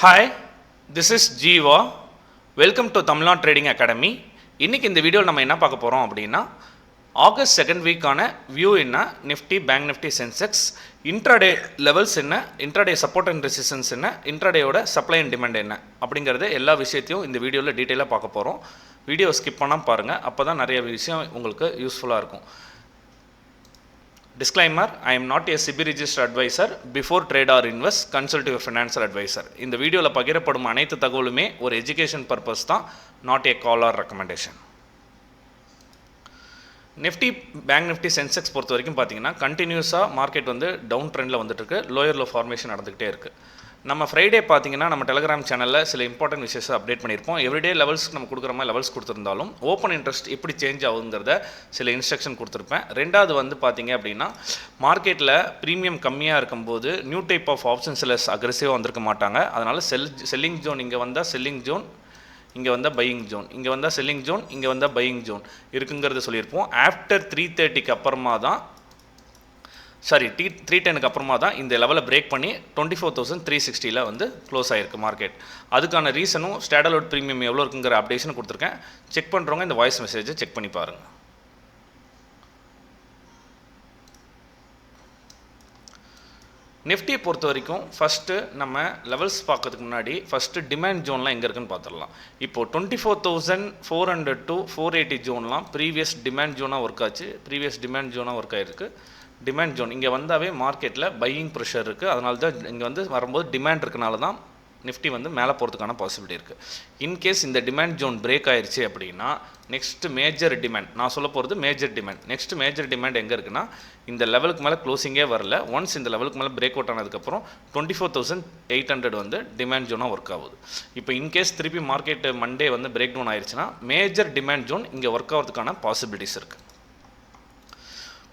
Hi this is Jeeva welcome to Tamilnadu trading academy இன்றைக்கி இந்த வீடியோவில் நம்ம என்ன பார்க்க போகிறோம் அப்படின்னா ஆகஸ்ட் செகண்ட் வீக்கான வியூ என்ன Nifty bank Nifty Sensex intraday levels என்ன இன்ட்ராடே சப்போர்ட் அண்ட் ரெசிஸ்டன்ஸ் என்ன இன்ட்ராடேயோட சப்ளை அண்ட் டிமாண்ட் என்ன அப்படிங்கிறது எல்லா விஷயத்தையும் இந்த வீடியோவில் டீட்டெயிலாக பார்க்க போகிறோம் வீடியோ ஸ்கிப் பண்ணால் பாருங்கள் அப்போ தான் நிறைய விஷயம் உங்களுக்கு யூஸ்ஃபுல்லாக இருக்கும். Disclaimer I am not a SEBI register advisor before trade or invest consult financial financial இந்த வீடியோவில் பகிரப்படும் அனைத்து தகவலுமே ஒரு எஜுகேஷன் பர்பஸ் தான் not a call or recommendation Nifty bank Nifty Sensex பொறுத்த வரைக்கும் பார்த்தீங்கன்னா கண்டினியூஸாக மார்க்கெட் வந்து டவுன் ட்ரெண்டில் வந்துட்டுருக்கு லோயர் லோ ஃபார்மேஷன் நடந்துகிட்டே இருக்குது நம்ம ஃப்ரைடே பார்த்தீங்கன்னா நம்ம டெலிகிராம் சேனலில் சில இம்பார்ட்டன்ட் விஷயத்தை அப்டேட் பண்ணியிருப்போம். எவ்ரிடே லெவல்ஸ்க்கு நம்ம கொடுக்குற மாதிரி லெவல்ஸ் கொடுத்துருந்தாலும் ஓப்பன் இன்ட்ரெஸ்ட் எப்படி சேஞ்ச் ஆகுங்கிறத சில இன்ஸ்ட்ரக்ஷன் கொடுத்துருப்பேன். ரெண்டாவது வந்து பார்த்தீங்க அப்படின்னா மார்க்கெட்டில் ப்ரீமியம் கம்மியாக இருக்கும்போது நியூ டைப் ஆஃப் ஆப்ஷன்ஸில் அக்ரெசிவாக வந்திருக்க மாட்டாங்க. அதனால் செல் செல்லிங் ஜோன் இங்கே வந்தால் செல்லிங் ஜோன் இங்கே வந்தால் பையிங் ஜோன் இங்கே வந்தால் செல்லிங் ஜோன் இங்கே வந்தால் பையிங் ஜோன் இருக்குங்கிறத சொல்லியிருப்போம். ஆஃப்டர் த்ரீ தேர்ட்டிக்கு அப்புறமா தான் சாரி டி த்ரீ டெனுக்கு அப்புறமா தான் இந்த லெவலை பிரேக் பண்ணி டுவெண்ட்டி ஃபோர் தௌசண்ட் த்ரீ சிக்ஸ்டியில் வந்து க்ளோஸ் ஆகிருக்கு மார்க்கெட் அதுக்கான ரீசனும் ஸ்டாண்டலோட் ப்ரீமியம் எவ்வளோ இருக்குங்கிற அப்டேஷன் கொடுத்துருக்கேன். செக் பண்ணுறவங்க இந்த வாய்ஸ் மெசேஜை செக் பண்ணி பாருங்கள் நிஃப்டியை பொறுத்த வரைக்கும் ஃபஸ்ட்டு நம்ம லெவல்ஸ் பார்க்கறதுக்கு முன்னாடி ஃபஸ்ட்டு டிமாண்ட் ஜோன்லாம் எங்கே இருக்குன்னு பார்த்துடலாம். இப்போ twenty four thousand four hundred to four eighty ஜோன்லாம் previous demand ஜோனாக ஒர்க் ஆச்சு. ப்ரீவியஸ் டிமாண்ட் ஜோனாக ஒர்க் ஆயிருக்கு. டிமாண்ட் ஜோன் இங்கே வந்தாவே மார்க்கெட்டில் பையிங் ப்ரெஷர் இருக்குது அதனால தான் இங்கே வந்து வரும்போது டிமாண்ட் இருக்கனால தான் நிஃப்டி வந்து மேலே போகிறதுக்கான பாசிபிலிட்டி இருக்குது இன்கேஸ் இந்த டிமாண்ட் ஜோன் பிரேக் ஆயிடுச்சு அப்படின்னா நெக்ஸ்ட் மேஜர் டிமாண்ட் நான் சொல்ல போகிறது major demand next major demand எங்கே இருக்குன்னா இந்த லெவலுக்கு மேலே க்ளோசிங்கே வரல. ஒன்ஸ் இந்த லெவலுக்கு மேலே பிரேக் அவுட் ஆனதுக்கப்புறம் twenty four thousand eight hundred வந்து டிமாண்ட் ஜோனாக ஒர்க் ஆகுது. இப்போ இன்கேஸ் திருப்பி மார்க்கெட் மண்டே வந்து பிரேக் டவுன் ஆயிடுச்சுன்னா மேஜர் டிமாண்ட் ஜோன் இங்கே ஒர்க் ஆகிறதுக்கான பாசிபிலிட்டிஸ் இருக்குது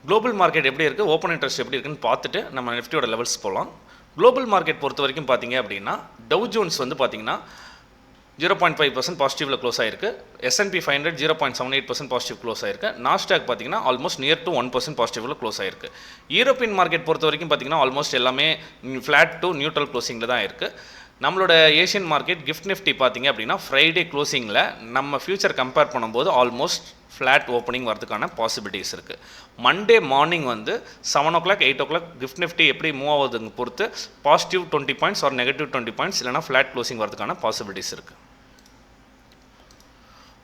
குளோபல் மார்க்கெட் எப்படி இருக்குது ஓப்பன் இன்ட்ரெஸ்ட் எப்படி இருக்குன்னு பார்த்துட்டு நம்ம நிஃப்டியோட லெவல்ஸ் போகலாம் குளோபல் மார்க்கெட் பொறுத்த வரைக்கும் பார்த்தீங்க அப்படின்னா டவு ஜோன்ஸ் வந்து பார்த்தீங்கன்னா ஜீரோ பாயிண்ட் ஃபைவ் பர்சன்ட் பாசிட்டிவில் க்ளோஸ் ஆயிருக்கு. S and P five hundred zero point seven eight percent positive close ஆயிருக்கு. நாஸ்டாக் பார்த்தீங்கன்னா almost near to one percent பாசிட்டிவில் close ஆயிருக்கு. யூரோப்பியன் மார்க்கெட் பொறுத்த வரைக்கும் பார்த்தீங்கன்னா ஆல்மோஸ்ட் எல்லாமே ஃப்ளாட் டு நியூட்ரல் க்ளோசிங்கில் தான் இருக்குது நம்மளோட ஏஷியன் மார்க்கெட் கிஃப்ட் நிஃப்டி பார்த்தீங்க அப்படின்னா ஃப்ரைடே க்ளோசிங்கில் நம்ம ஃபியூச்சர் கம்பேர் பண்ணும்போது ஆல்மோஸ்ட் ஃப்ளாட் ஓப்பனிங் வரதுக்கான பாசிபிலிட்டிஸ் இருக்குது மண்டே மார்னிங் வந்து seven o'clock eight o'clock GIFT Nifty எப்படி மூவ் ஆகுதுங்க பொறுத்து positive twenty points or negative twenty points இல்லைனா ஃப்ளாட் க்ளோசிங் வரதுக்கான பாசிபிலிட்டிஸ் இருக்குது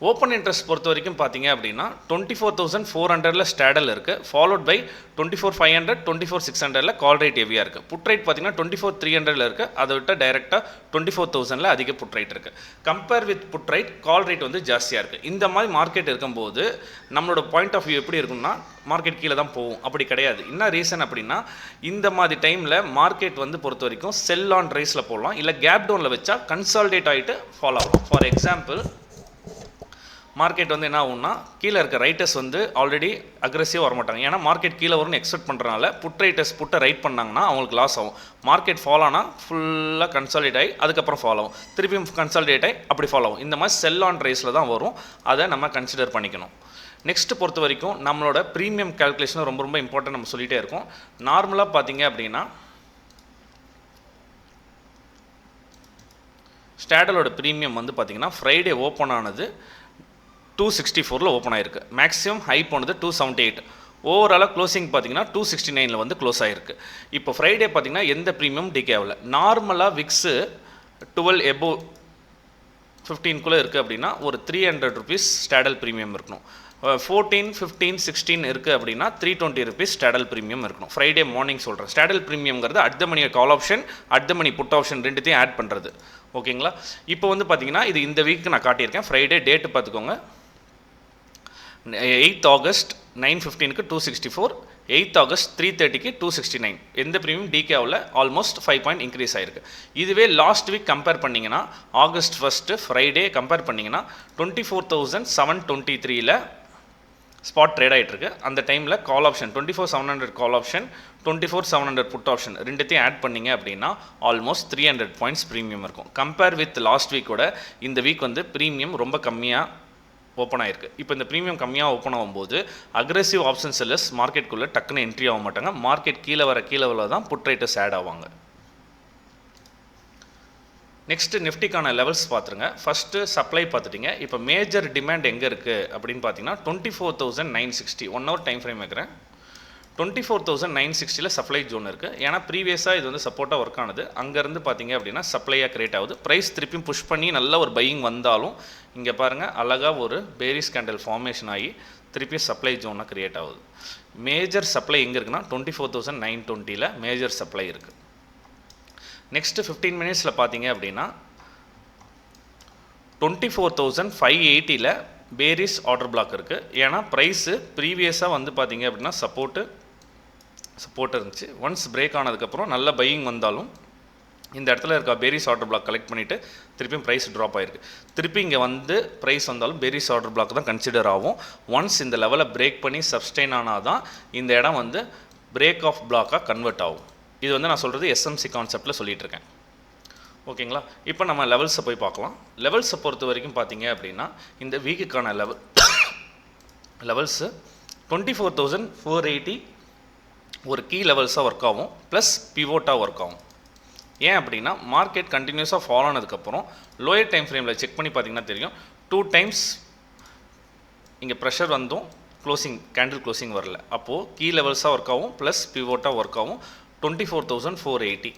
ஓப்பன் இன்ட்ரெஸ்ட் பொறுத்த வரைக்கும் பார்த்தீங்க அப்படின்னா டுவெண்ட்டி ஃபோர் தௌசண்ட் ஃபோர் ஹண்ட்ரடில் ஸ்டாடல் இருக்குது followed by twenty four five hundred twenty four six ஹண்ட்ரடில் கால் ரேட் ஹெவியாக இருக்குது புட் ரேட் பார்த்தீங்கன்னா டுவெண்ட்டி ஃபோர் த்ரீ ஹண்ட்ரடில் இருக்குது அதை விட்டு டைரெக்டாக டுவெண்ட்டி ஃபோர் தௌசண்டில் அதிக புட் ரேட் இருக்குது compare with put rate call rate வந்து ஜாஸ்தியாக இருக்குது இந்த மாதிரி மார்க்கெட் இருக்கும்போது நம்மளோட பாயிண்ட் ஆஃப் வியூ எப்படி இருக்கும்னா மார்க்கெட் கீழே தான் போகும். அப்படி கிடையாது. என்ன ரீசன் அப்படின்னா இந்த மாதிரி டைமில் மார்க்கெட் வந்து பொறுத்த வரைக்கும் செல் ஆன் ரைஸில் போடலாம். இல்லை கேப் டவுனில் வச்சா கன்சால்டேட் ஆகிட்டு ஃபாலோ ஆகும் ஃபார் எக்ஸாம்பிள் மார்க்கெட் வந்து என்ன ஆகும்னா கீழே இருக்க ரைட்டர்ஸ் வந்து ஆல்ரெடி அக்ரெசிவாக வரமாட்டாங்க. ஏன்னா மார்க்கெட் கீழே வரும்னு எக்ஸ்பெக்ட் பண்ணுறனால புட் ரைட்டர்ஸ் புட்டை ரைட் பண்ணாங்கன்னா அவங்களுக்கு லாஸ் ஆகும். மார்க்கெட் ஃபாலோ ஆனால் ஃபுல்லாக கன்சாலிடேட் ஆகி அதுக்கப்புறம் ஃபாலோ ஆகும். திருப்பியும் கன்சாலிடேட் ஆகி அப்படி ஃபாலோ ஆகும். இந்த மாதிரி செல் ஆன் ரைஸில் தான் வரும். அதை நம்ம கன்சிடர் பண்ணிக்கணும். நெக்ஸ்ட் பொறுத்த வரைக்கும் நம்மளோட ப்ரீமியம் கால்குலேஷன் ரொம்ப ரொம்ப இம்பார்ட்டன்ட் நம்ம சொல்லிகிட்டே இருக்கோம். நார்மலாக பார்த்தீங்க அப்படின்னா ஸ்டாடலோட ப்ரீமியம் வந்து பார்த்தீங்கன்னா ஃப்ரைடே ஓப்பன் ஆனது டூ சிக்ஸ்டி ஃபோரில் ஓப்பன் ஆயிருக்கு. மேக்ஸிமம் ஹை போனது டூ செவன்ட்டி எயிட் ஓவராலாக க்ளோசிங் பார்த்தீங்கன்னா டூ சிக்ஸ்டி நைனில் வந்து க்ளோஸ் ஆகிருக்கு இப்போ ஃப்ரைடே பார்த்தீங்கன்னா எந்த ப்ரீமியம் டிகே ஆகல. நார்மலாக விக்ஸு டுவெல் எபோ ஃபிஃப்டீன்குள்ளே இருக்குது அப்படின்னா ஒரு three hundred rupees straddle premium இருக்கணும். ஃபோர்டீன் ஃபிஃப்டீன் சிக்ஸ்டீன் இருக்குது அப்படின்னா three twenty rupees straddle premium இருக்கணும். ஃப்ரைடே மார்னிங் சொல்கிறேன் straddle ப்ரீமியம்ங்கிறது at the money call option at the money put option ரெண்டுத்தையும் ஆட் பண்ணுறது ஓகேங்களா இப்போ வந்து பார்த்தீங்கன்னா இது இந்த வீக் நான் காட்டியிருக்கேன். ஃப்ரைடே டேட்டு பார்த்துக்கோங்க. Eighth August nine ஃபிஃப்டீனுக்கு two sixty four eighth August three தேர்ட்டிக்கு டூ சிக்ஸ்டி நைன் எந்த ப்ரீமியம் டிகேவில் ஆல்மோஸ்ட் ஃபைவ் பாயிண்ட் இன்க்ரீஸ் ஆயிருக்கு. இதுவே லாஸ்ட் வீக் கம்பேர் பண்ணிங்கன்னா ஆகஸ்ட் ஃபஸ்ட்டு ஃப்ரைடே கம்பேர் பண்ணிங்கன்னா twenty four thousand seven twenty த்ரீயில் spot trade ஆகிட்டு அந்த டைமில் call option twenty four seven hundred call option twenty four seven hundred put option ரெண்டுத்தையும் add பண்ணிங்க அப்படின்னா almost three hundred points premium இருக்கும். Compare with last வீக்கோட இந்த வீக் வந்து ப்ரீமியம் ரொம்ப கம்மியாக ஓப்பன் ஆயிருக்கு. இப்போ இந்த ப்ரீமியம் கம்மியாக ஓப்பன் ஆகும்போது அக்ரெசிவ் ஆப்ஷன் செல்லர்ஸ் மார்க்கெட்டுக்குள்ளே டக்குன்னு என்ட்ரி ஆக மாட்டாங்க. மார்க்கெட் கீழே வர கீழே வர தான் புட் ரைட்டர்ஸ் ஆட் ஆவாங்க. நெக்ஸ்ட்டு நிஃப்டிக்கான லெவல்ஸ் பார்த்துருங்க ஃபஸ்ட்டு சப்ளை பார்த்துட்டிங்க இப்போ மேஜர் டிமாண்ட் எங்கே இருக்குது அப்படின்னு பார்த்தீங்கன்னா twenty four thousand nine sixty one hour time frame வைக்கிறேன். டுவெண்ட்டி ஃபோர் தௌசண்ட் நைன் சிக்ஸ்டியில் சப்ளை ஜோன் இருக்குது ஏன்னா ப்ரீவியஸாக இது வந்து சப்போர்ட்டாக ஒர்க் ஆனது. அங்கேருந்து பார்த்தீங்க அப்படின்னா சப்ளையாக கிரியேட் ஆகுது. ப்ரைஸ் திருப்பியும் புஷ் பண்ணி நல்ல ஒரு பையிங் வந்தாலும் இங்கே பாருங்கள் அழகாக ஒரு பேரிஸ் கேண்டல் ஃபார்மேஷன் ஆகி திருப்பியும் சப்ளை ஜோனாக கிரியேட் ஆகுது. மேஜர் சப்ளை எங்கே இருக்குன்னா டுவெண்ட்டி ஃபோர் தௌசண்ட் நைன் டுவெண்ட்டியில் மேஜர் சப்ளை இருக்குது நெக்ஸ்ட்டு ஃபிஃப்டீன் மினிட்ஸில் பார்த்தீங்க அப்படின்னா டுவெண்ட்டி ஃபோர் தௌசண்ட் ஃபைவ் எயிட்டியில் பேரிஸ் ஆர்டர் பிளாக் இருக்குது ஏன்னா ப்ரைஸு ப்ரீவியஸாக வந்து பார்த்தீங்க அப்படின்னா சப்போர்ட்டு சப்போர்ட் இருந்துச்சு. ஒன்ஸ் பிரேக் ஆனதுக்கப்புறம் நல்ல பையிங் வந்தாலும் இந்த இடத்துல இருக்க பேரிஸ் ஆர்டர் பிளாக் கலெக்ட் பண்ணிவிட்டு திருப்பியும் ப்ரைஸ் ட்ராப் ஆயிருக்கு. திருப்பி இங்கே வந்து ப்ரைஸ் வந்தாலும் பேரிஸ் ஆர்டர் பிளாக் தான் கன்சிடர் ஆகும். ஒன்ஸ் இந்த லெவலை பிரேக் பண்ணி சப்ஸ்டெயின் ஆனால் தான் இந்த இடம் வந்து பிரேக் ஆஃப் பிளாக்காக கன்வெர்ட் ஆகும். இது வந்து நான் சொல்கிறது எஸ்எம்சி கான்செப்டில் சொல்லிட்டு இருக்கேன். ஓகேங்களா இப்போ நம்ம லெவல்ஸை போய் பார்க்கலாம். லெவல்ஸை பொறுத்த வரைக்கும் பார்த்தீங்க அப்படின்னா இந்த வீக்குக்கான level levels twenty four thousand four eighty ஒரு கீ லெவல்ஸாக ஒர்க் ஆகும் ப்ளஸ் பிவோட்டாக ஒர்க் ஆகும். ஏன் அப்படின்னா மார்க்கெட் கண்டினியூஸாக ஃபாலோ ஆனதுக்கப்புறம் லோயர் டைம் ஃப்ரேமில் செக் பண்ணி பார்த்தீங்கன்னா தெரியும் டூ டைம்ஸ் இங்கே ப்ரெஷர் வந்தும் க்ளோசிங் கேண்டில் க்ளோசிங் வரல. அப்போது கீ லெவல்ஸாக ஒர்க் ஆகும் ப்ளஸ் பிவோட்டாக ஒர்க் ஆகும் twenty four thousand four eighty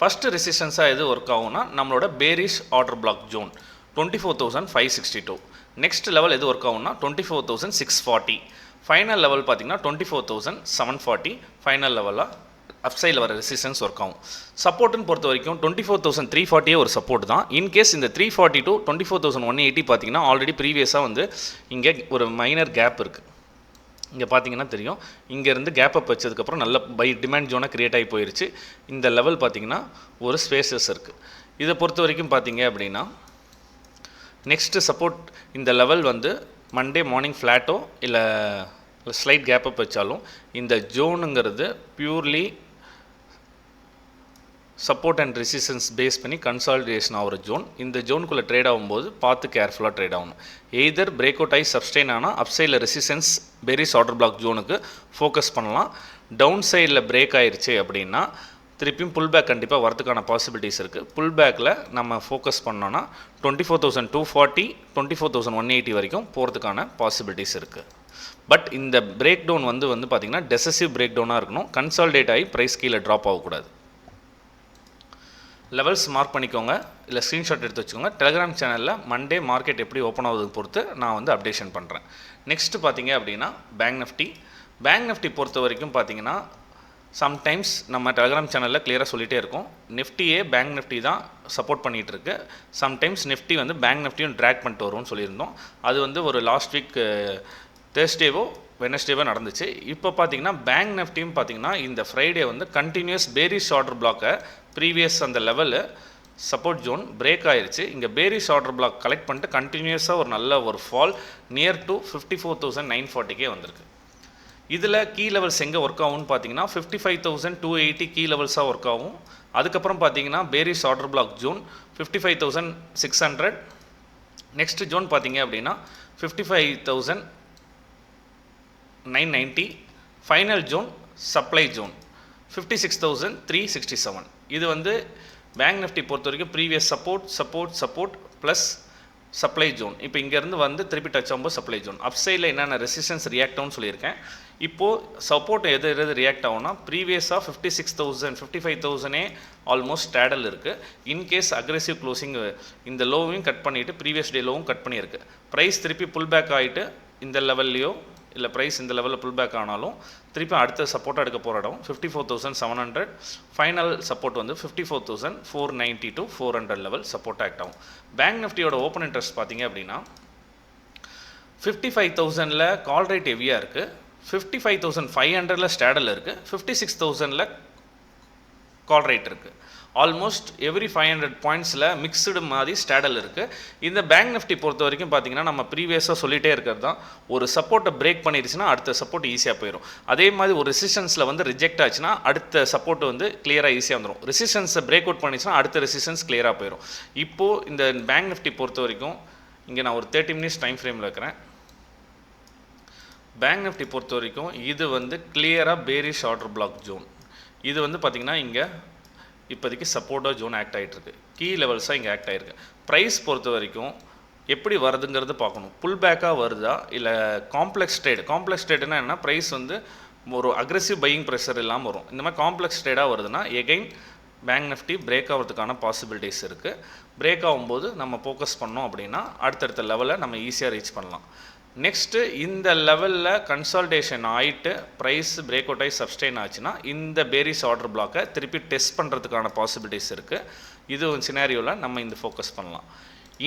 first ரெசிஸ்டன்ஸாக எது ஒர்க் ஆகும்னா நம்மளோட bearish order block zone twenty four thousand five sixty two next level எது ஒர்க் ஆகும்னா twenty four thousand six forty final level பார்த்தீங்கன்னா twenty four thousand seven forty final லெவலாக அப்சைடில் வர resistance work ஆகும். சப்போர்ட்டுன்னு பொறுத்த வரைக்கும் டுவெண்ட்டி ஃபோர் தௌசண்ட் த்ரீ ஃபார்ட்டியே ஒரு சப்போர்ட் தான். இன்கேஸ் இந்த three forty two twenty four thousand one eighty பார்த்தீங்கன்னா ஆல்ரெடி ப்ரீவியஸாக வந்து இங்கே ஒரு மைனர் கேப் இருக்குது இங்கே பார்த்தீங்கன்னா தெரியும். இங்கேருந்து கேப் அப் வச்சதுக்கப்புறம் நல்ல பை டிமாண்ட் ஜோனாக க்ரியேட் ஆகி போயிருச்சு. இந்த லெவல் பார்த்தீங்கன்னா ஒரு ஸ்பேசஸ் இருக்குது இதை பொறுத்த வரைக்கும் பார்த்தீங்க அப்படின்னா நெக்ஸ்ட்டு சப்போர்ட் இந்த லெவல் வந்து மண்டே மார்னிங் ஃப்ளாட்டோ இல்லை ஸ்லைட் கேப்பப் வச்சாலும் இந்த ஜோனுங்கிறது purely support and resistance base பண்ணி கன்சாலிடேஷன் ஆகிற ஜோன். இந்த ஜோனுக்குள்ளே ட்ரேட் ஆகும்போது பார்த்து கேர்ஃபுல்லாக ட்ரேட் ஆகணும். எய்தர் பிரேக் அவுட் ஆகி சப்ஸ்டெயின் ஆனால் அப் சைடில் ரெசிஸ்டன்ஸ் பெரிஸ் ஆர்டர் பிளாக் ஜோனுக்கு ஃபோக்கஸ் பண்ணலாம். டவுன் சைடில் பிரேக் ஆயிடுச்சு அப்படின்னா திருப்பியும் புல் பேக் கண்டிப்பாக வரதுக்கான பாசிபிலிட்டிஸ் இருக்குது புல் பேக்கில் நம்ம ஃபோக்கஸ் பண்ணோன்னா twenty four thousand two forty twenty four thousand one eighty வரைக்கும் போகிறதுக்கான பாசிபிலிட்டிஸ் இருக்குது பட் இந்த பிரேக் டவுன் வந்து வந்து பார்த்திங்கன்னா டெசசிவ் பிரேக் டவுனாக இருக்கணும். கன்சால்டேட் ஆகி ப்ரைஸ் கீழே ட்ராப் ஆகக்கூடாது. லெவல்ஸ் மார்க் பண்ணிக்கோங்க. இல்லை ஸ்க்ரீன்ஷாட் எடுத்து வச்சுக்கோங்க. டெலிகிராம் சேனலில் மண்டே மார்க்கெட் எப்படி ஓப்பன் ஆகுதுன்னு பொறுத்து நான் வந்து அப்டேஷன் பண்ணுறேன் நெக்ஸ்ட்டு பார்த்தீங்க அப்படின்னா பேங்க் நிஃப்டி பேங்க் நிஃப்டி பொறுத்த வரைக்கும் பார்த்தீங்கன்னா சம்டைம்ஸ் நம்ம டெலகிராம் சேனலில் கிளியராக சொல்லிகிட்டே இருக்கோம். நிஃப்டியே பேங்க் நிஃப்டி தான் சப்போர்ட் பண்ணிகிட்டு இருக்கு சம்டைம்ஸ் நிஃப்டி வந்து பேங்க் நிஃப்டியும் ட்ராக் பண்ணிட்டு வரும்னு சொல்லியிருந்தோம். அது வந்து ஒரு லாஸ்ட் வீக் தேர்ஸ்டேவோ வெனஸ்டேவோ நடந்துச்சு. இப்போ பார்த்தீங்கன்னா பேங்க் நிஃப்டியும் பார்த்தீங்கன்னா இந்த ஃப்ரைடே வந்து கண்டினியூஸ் பேரிஸ் ஆர்டர் பிளாக்கை ப்ரீவியஸ் அந்த லெவலு சப்போர்ட் ஜோன் பிரேக் ஆயிடுச்சு இங்கே பேரிஸ் ஆர்டர் பிளாக் கலெக்ட் பண்ணிட்டு கண்டினியூஸாக ஒரு நல்ல ஒரு fall near to fifty four thousand nine ஃபார்ட்டிக்கே வந்திருக்கு. இதில் கீ லெவல்ஸ் எங்கே ஒர்க் ஆகும்னு பார்த்தீங்கன்னா fifty five thousand two eighty key லெவல்ஸாக work ஆகும். அதுக்கப்புறம் பார்த்தீங்கன்னா bearish order block zone fifty five thousand six hundred next zone பார்த்தீங்க அப்படின்னா fifty five thousand nine ninety final zone supply zone fifty six thousand three sixty seven இது வந்து bank Nifty பொறுத்த வரைக்கும் previous support support support plus supply zone இப்போ இங்கேருந்து வந்து திருப்பி டச் ஆகும்போது சப்ளை ஜோன் அப்சைடில் என்னென்ன ரெசிஸ்டன்ஸ் ரியாக்டோன்னு சொல்லியிருக்கேன். இப்போது சப்போர்ட் எது எது ரியாக்ட் ஆகும்னா ப்ரீவியஸாக fifty six thousand fifty five தௌசண்டே almost straddle இருக்குது இன்கேஸ் அக்ரெசிவ் க்ளோசிங் இந்த லோவையும் கட் பண்ணிவிட்டு ப்ரீவியஸ் டே லோவும் கட் பண்ணியிருக்கு. ப்ரைஸ் திருப்பி புல் பேக் ஆகிட்டு இந்த லெவல்லையோ இல்லை ப்ரைஸ் இந்த லெவலில் புல் பேக் ஆனாலும் திருப்பி அடுத்த சப்போர்ட்டாக எடுக்க போகிற இடம் fifty four thousand seven hundred final support வந்து fifty four thousand four ninety two four hundred level support act ஆகும். பேங்க் நிஃப்டியோட ஓப்பன் இன்ட்ரெஸ்ட் பார்த்தீங்க அப்படின்னா ஃபிஃப்டி ஃபைவ் தௌசண்டில் கால் ரேட் ஹெவியாக இருக்குது ஃபிஃப்டி ஃபைவ் தௌசண்ட் ஃபைவ் ஹண்ட்ரடில் ஸ்டேடல் இருக்குது ஃபிஃப்டி சிக்ஸ் தௌசண்டில் கால் ரேட் இருக்குது ஆல்மோஸ்ட் எவ்ரி ஃபைவ் ஹண்ட்ரட் பாயிண்ட்ஸில் மிக்ஸ்டு மாதிரி ஸ்டேடல் இருக்குது இந்த பேங்க் நிஃப்டி பொறுத்த வரைக்கும் பார்த்தீங்கன்னா நம்ம ப்ரீவியஸாக சொல்லிகிட்டே இருக்கிறது தான் ஒரு சப்போர்ட்டை பிரேக் பண்ணிடுச்சுன்னா அடுத்த சப்போர்ட் ஈஸியாக போயிடும் அதே மாதிரி ஒரு ரெசிஸ்டன்ஸில் வந்து ரிஜெக்ட் ஆச்சுன்னா அடுத்த சப்போர்ட் வந்து கிளியராக ஈஸியாக வந்துடும் ரெசிஸ்டன்ஸை பிரேக் அவுட் பண்ணிச்சுன்னா அடுத்த ரெசிஸ்டன்ஸ் கிளியராக போயிடும் இப்போது இந்த பேங்க் நிஃப்டி பொறுத்த வரைக்கும் இங்கே நான் ஒரு தேர்ட்டி மினிட்ஸ் டைம் ஃப்ரேமில் இருக்கிறேன். பேங்க் நிஃப்டி பொறுத்த வரைக்கும் இது வந்து கிளியராக பேரிஷ் ஆர்டர் பிளாக் ஜோன் இது வந்து பார்த்திங்கன்னா இங்கே இப்போதைக்கு சப்போர்ட்டாக ஜோன் ஆக்ட் ஆகிட்டு கீ லெவல்ஸாக இங்கே ஆக்ட் ஆகிருக்கு ப்ரைஸ் பொறுத்த வரைக்கும் எப்படி வருதுங்கிறது பார்க்கணும். புல் பேக்காக வருதா? இல்லை காம்ப்ளெக்ஸ் ட்ரேடு காம்ப்ளெக்ஸ் ட்ரேடுனா என்ன ப்ரைஸ் வந்து ஒரு அக்ரெசிவ் பையிங் ப்ரெஷர் இல்லாமல் வரும். இந்த மாதிரி காம்ப்ளெக்ஸ் ட்ரேடாக வருதுன்னா எகைன் பேங்க் நிஃப்டி பிரேக் ஆகிறதுக்கான பாசிபிலிட்டிஸ் இருக்குது பிரேக் ஆகும்போது நம்ம ஃபோக்கஸ் பண்ணோம் அப்படின்னா அடுத்தடுத்த லெவலில் நம்ம ஈஸியாக ரீச் பண்ணலாம். நெக்ஸ்ட்டு இந்த லெவலில் கன்சால்டேஷன் ஆகிட்டு ப்ரைஸ் பிரேக் அவுட் ஆகி சப்ஸ்டெயின் ஆச்சுன்னா இந்த பேரிஸ் ஆர்டர் பிளாக்கை திருப்பி டெஸ்ட் பண்ணுறதுக்கான பாசிபிலிட்டிஸ் இருக்குது இது ஒரு சினாரியோவில் நம்ம இந்த ஃபோக்கஸ் பண்ணலாம்.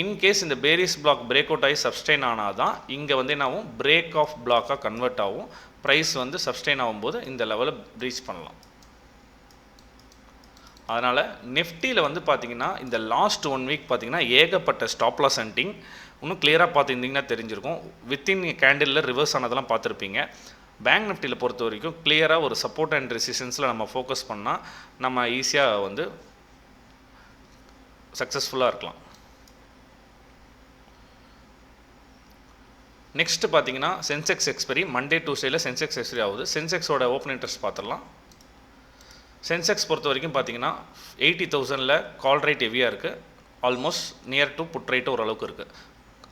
இன்கேஸ் இந்த பேரிஸ் பிளாக் பிரேக் அவுட் ஆகி சப்ஸ்டெயின் ஆனால் தான் இங்கே வந்து என்னாகும் பிரேக் ஆஃப் பிளாக்காக கன்வெர்ட் ஆகும். ப்ரைஸ் வந்து சப்ஸ்டெயின் ஆகும்போது இந்த லெவலை ரீச் பண்ணலாம். அதனால் நிஃப்டியில் வந்து பார்த்தீங்கன்னா இந்த லாஸ்ட் ஒன் வீக் பார்த்தீங்கன்னா ஏகப்பட்ட ஸ்டாப்லாஸ் ஹண்டிங் இன்னும் கிளியராக பார்த்துருந்தீங்கன்னா தெரிஞ்சிருக்கும். வித்தின் கேண்டிலில் ரிவர்ஸ் ஆனதெல்லாம் பார்த்துருப்பீங்க பேங்க் நிஃப்டியில் பொறுத்த வரைக்கும் கிளியராக ஒரு சப்போர்ட் அண்ட் ரெசிஸ்டன்ஸில் நம்ம ஃபோக்கஸ் பண்ணால் நம்ம ஈஸியாக வந்து சக்ஸஸ்ஃபுல்லாக இருக்கலாம். நெக்ஸ்ட்டு பார்த்தீங்கன்னா சென்செக்ஸ் எக்ஸ்பெரி மண்டே டூஸ்டேயில் சென்செக்ஸ் எக்ஸ்பெரி ஆகுது. சென்செக்ஸோட ஓப்பன் இன்ட்ரெஸ்ட் பார்த்துடலாம் சென்செக்ஸ் பொறுத்த வரைக்கும் பார்த்தீங்கன்னா எயிட்டி தௌசண்டில் கால் ரேட் ஹெவியாக இருக்குது almost near to put rate ஓரளவுக்கு இருக்குது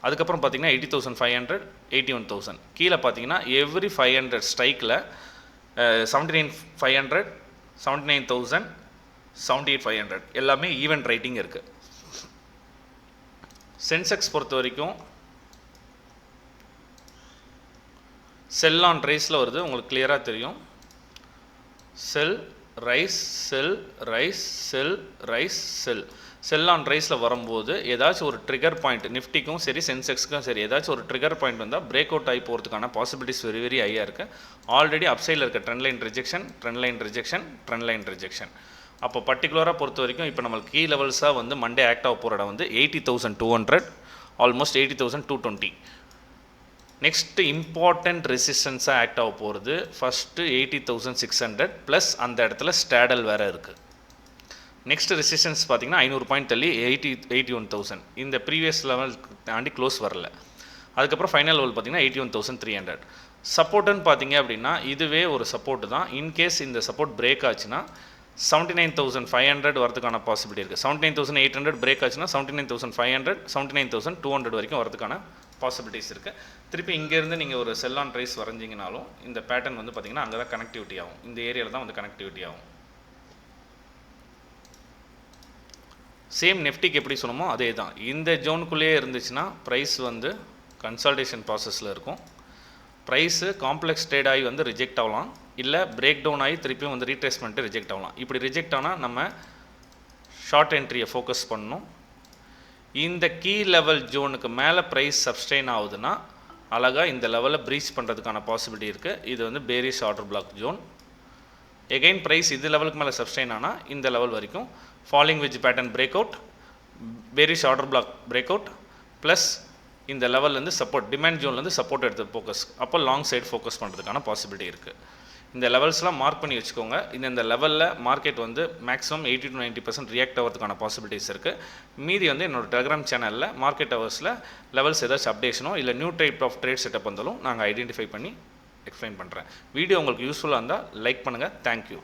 அதுக்கப்புறம் பார்த்தீங்கன்னா eighty thousand five hundred eighty one thousand கீழே பார்த்தீங்கன்னா எவ்ரி ஃபைவ் ஹண்ட்ரட் ஸ்ட்ரைக்கில் seventy nine five hundred seventy nine thousand seventy eight five hundred எல்லாமே ஈவெண்ட் ரைட்டிங் இருக்குது சென்செக்ஸ் பொறுத்த வரைக்கும் செல் ஆன் ரைஸில் வருது. உங்களுக்கு கிளியராக தெரியும். Sell rise sell rise sell rise sell. Sell on ரைஸில் வரும்போது ஏதாச்சும் ஒரு ட்ரிகர் பாயிண்ட் நிஃப்டிக்கும் சரி சென்செக்ஸ்க்கும் சரி ஏதாச்சும் ஒரு ட்ரிகர் பாயிண்ட் வந்தால் பிரேக் அவுட் ஆகி போகிறதுக்கான பாசிபிலிட்டிஸ் வெரி வெரி ஹையாக இருக்குது ஆல்ரெடி அப்சைடில் இருக்க trend line rejection trend line rejection trend line rejection அப்போ பர்டிகுலராக பொறுத்த வரைக்கும் இப்போ நம்மளுக்கு கீ லெவல்ஸாக வந்து மண்டே ஆக்ட் ஆக போகிற இடம் வந்து eighty thousand two hundred almost eighty thousand two twenty next important ரெசிஸ்டன்ஸாக act ஆக போகிறது first eighty thousand six hundred plus அந்த இடத்துல ஸ்டேடல் வேறு இருக்குது நெக்ஸ்ட் ரெசிஸ்டன்ஸ் பார்த்தீங்கன்னா ஐநூறு பாயிண்ட் தள்ளி எயிட்டி எயிட்டி ஒன் தௌசண்ட் இந்த ப்ரீவியஸ் லெவல் தாண்டி க்ளோஸ் வரல. அதுக்கப்புறம் ஃபைனல் லெவல் பார்த்தீங்கன்னா eighty one thousand three hundred சப்போர்ட்டுன்னு பார்த்தீங்க அப்படின்னா இதுவே ஒரு சப்போர்ட் தான். இன்கேஸ் இந்த சப்போர்ட் பிரேக் ஆச்சுன்னா seventy nine thousand five hundred வரதுக்கான பாசிபிலிட்டி இருக்குது seventy nine thousand eight hundred break ஆச்சுன்னா seventy nine thousand five hundred seventy nine thousand two hundred வரைக்கும் வரதுக்கான பாசிபிலிட்டிஸ் இருக்குது திருப்பி இங்கேருந்து நீங்கள் ஒரு செல் ஆன் ரைஸ் வரைஞ்சிங்கனாலும் இந்த பேட்டர்ன் வந்து பார்த்தீங்கன்னா அங்கே தான் கனெக்டிவிட்டி ஆகும். இந்த ஏரியாவில் தான் வந்து கனெக்டிவிட்டி ஆகும். சேம் நெஃப்டிக்கு எப்படி சொன்னோமோ அதே தான் இந்த ஜோனுக்குள்ளேயே இருந்துச்சுன்னா ப்ரைஸ் வந்து கன்சல்டேஷன் ப்ராசஸில் இருக்கும். ப்ரைஸு காம்ப்ளெக்ஸ் ட்ரேட் ஆகி வந்து ரிஜெக்ட் ஆகலாம். இல்லை பிரேக் டவுன் ஆகி திருப்பியும் வந்து ரீட்ரேஸ்மெண்ட்டு ரிஜெக்ட் ஆகலாம். இப்படி ரிஜெக்ட் ஆனால் நம்ம ஷார்ட் என்ட்ரியை ஃபோக்கஸ் பண்ணணும். இந்த கீ லெவல் ஜோனுக்கு மேலே ப்ரைஸ் சப்ஸ்டெயின் ஆகுதுன்னா அழகாக இந்த லெவலில் ப்ரீச் பண்ணுறதுக்கான பாசிபிலிட்டி இருக்குது இது வந்து bearish order block zone again price இது லெவலுக்கு மேலே சப்ஸ்டெயின் ஆனால் இந்த லெவல் வரைக்கும் falling wedge pattern break out bearish order block break out plus இந்த லெவல்லேருந்து சப்போர்ட் டிமாண்ட் ஜோன்லேருந்து சப்போர்ட் எடுத்து ஃபோக்கஸ் அப்போ லாங் சைடு ஃபோக்கஸ் பண்ணுறதுக்கான பாசிபிலிட்டி இருக்குது இந்த லெவல்ஸ்லாம் மார்க் பண்ணி வச்சுக்கோங்க. இந்த இந்த லெவலில் மார்க்கெட் வந்து maximum eighty to ninety percent react ஆகிறதுக்கான பாசிபிலிட்டிஸ் இருக்குது மீதி வந்து என்னோட டெலிகிராம் சேனலில் மார்க்கெட் ஹவர்ஸில் லெவல்ஸ் ஏதாச்சும் அப்டேஷனோ இல்லை new type of trade setup வந்தாலும் நாங்கள் ஐடென்டிஃபை பண்ணி எக்ஸ்பிளைன் பண்ணுறேன் வீடியோ உங்களுக்கு யூஸ்ஃபுல்லாக இருந்தால் லைக் பண்ணுங்கள் தேங்க்யூ